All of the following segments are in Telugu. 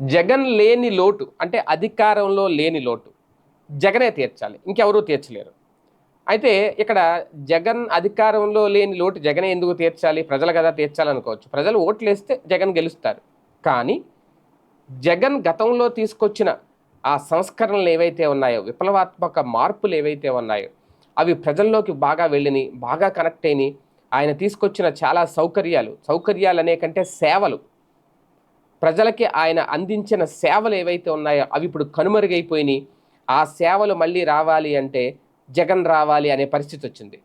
జగన్ లేని లోటు అంటే అధికారంలో లేని లోటు జగనే తీర్చాలి. ఇంకెవరూ తీర్చలేరు. అయితే ఇక్కడ జగన్ అధికారంలో లేని లోటు జగనే ఎందుకు తీర్చాలి? ప్రజలు కదా తీర్చాలనుకోవచ్చు. ప్రజలు ఓట్లు వేస్తే జగన్ గెలుస్తారు. కానీ జగన్ గతంలో తీసుకొచ్చిన ఆ సంస్కరణలు ఏవైతే ఉన్నాయో విప్లవాత్మక మార్పులు ఏవైతే ఉన్నాయో అవి ప్రజల్లోకి బాగా వెళ్ళినాయి బాగా కనెక్ట్ అయినాయి. ఆయన తీసుకొచ్చిన చాలా సౌకర్యాలు సౌకర్యాలు అనే కంటే సేవలు ప్రజలకి ఆయన అందించిన సేవలు ఏవైతే ఉన్నాయో అవి ఇప్పుడు కనుమరుగైపోయినాయి. ఆ సేవలు మళ్ళీ రావాలి అంటే జగన్ రావాలి అనే పరిస్థితి వచ్చింది.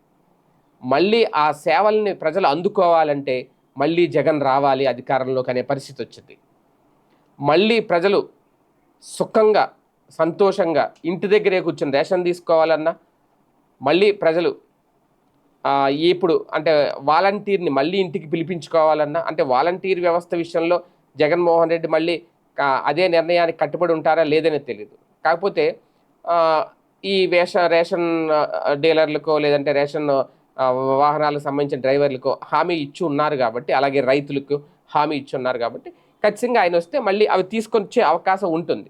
మళ్ళీ ఆ సేవల్ని ప్రజలు అందుకోవాలంటే మళ్ళీ జగన్ రావాలి అధికారంలోకి అనే పరిస్థితి వచ్చింది. మళ్ళీ ప్రజలు సుఖంగా సంతోషంగా ఇంటి దగ్గరే కూర్చొని రేషన్ తీసుకోవాలన్నా మళ్ళీ ప్రజలు ఇప్పుడు అంటే వాలంటీర్ని మళ్ళీ ఇంటికి పిలిపించుకోవాలన్నా అంటే వాలంటీర్ వ్యవస్థ విషయంలో జగన్మోహన్ రెడ్డి మళ్ళీ అదే నిర్ణయానికి కట్టుబడి ఉంటారా లేదని తెలియదు కాకపోతే ఈ వేష రేషన్ డీలర్లకో లేదంటే రేషన్ వాహనాలకు సంబంధించిన డ్రైవర్లకు హామీ ఇచ్చి ఉన్నారు కాబట్టి అలాగే రైతులకు హామీ ఇచ్చి ఉన్నారు కాబట్టి ఖచ్చితంగా ఆయన వస్తే మళ్ళీ అవి తీసుకొచ్చే అవకాశం ఉంటుంది.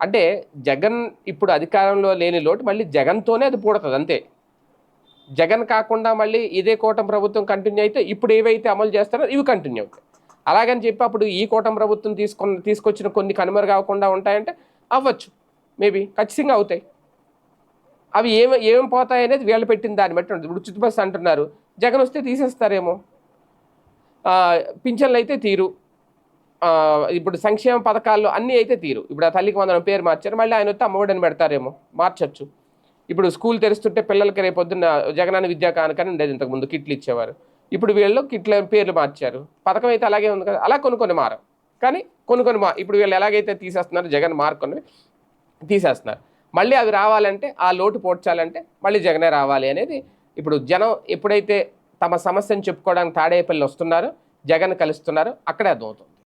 అంటే జగన్ ఇప్పుడు అధికారంలో లేని లోటు మళ్ళీ జగన్తోనే అది పూడుతుంది అంతే. జగన్ కాకుండా మళ్ళీ ఇదే కూటమి ప్రభుత్వం కంటిన్యూ అయితే ఇప్పుడు ఏవైతే అమలు చేస్తారో ఇవి కంటిన్యూ అవుతాయి. అలాగని చెప్పి అప్పుడు ఈ కూటమి ప్రభుత్వం తీసుకొని తీసుకొచ్చిన కొన్ని కనుమరుగు అవ్వకుండా ఉంటాయంటే అవ్వచ్చు. మేబీ ఖచ్చితంగా అవుతాయి. అవి ఏమి ఏం పోతాయి అనేది వీళ్ళు పెట్టిన దాన్ని బట్టి ఉంటుంది. ఇప్పుడు ఉచిత బస్సు అంటున్నారు జగన్ వస్తే తీసేస్తారేమో. పింఛన్లు అయితే తీరు. ఇప్పుడు సంక్షేమ పథకాల్లో అన్నీ అయితే తీరు. ఇప్పుడు ఆ తల్లికి వందనం పేరు మార్చారు మళ్ళీ ఆయన వస్తే అమ్మఒడని పెడతారేమో మార్చచ్చు. ఇప్పుడు స్కూల్ తెరుస్తుంటే పిల్లలకి రేపొద్దున్న పొద్దున్న జగనాన్ని విద్యా కానుకని ఉండేది ఇంతకుముందు కిట్లు ఇచ్చేవారు. ఇప్పుడు వీళ్ళు ఇట్లా పేర్లు మార్చారు. పథకం అయితే అలాగే ఉంది కదా అలా కొన్ని కొన్ని మారం. కానీ కొన్ని కొన్ని మా ఇప్పుడు వీళ్ళు ఎలాగైతే తీసేస్తున్నారు జగన్ మార్కొని తీసేస్తున్నారు. మళ్ళీ అవి రావాలంటే ఆ లోటు పోడ్చాలంటే మళ్ళీ జగనే రావాలి అనేది ఇప్పుడు జనం ఎప్పుడైతే తమ సమస్యను చెప్పుకోవడానికి తాడేపల్లి వస్తున్నారో జగన్ కలుస్తున్నారో అక్కడే అర్థమవుతుంది.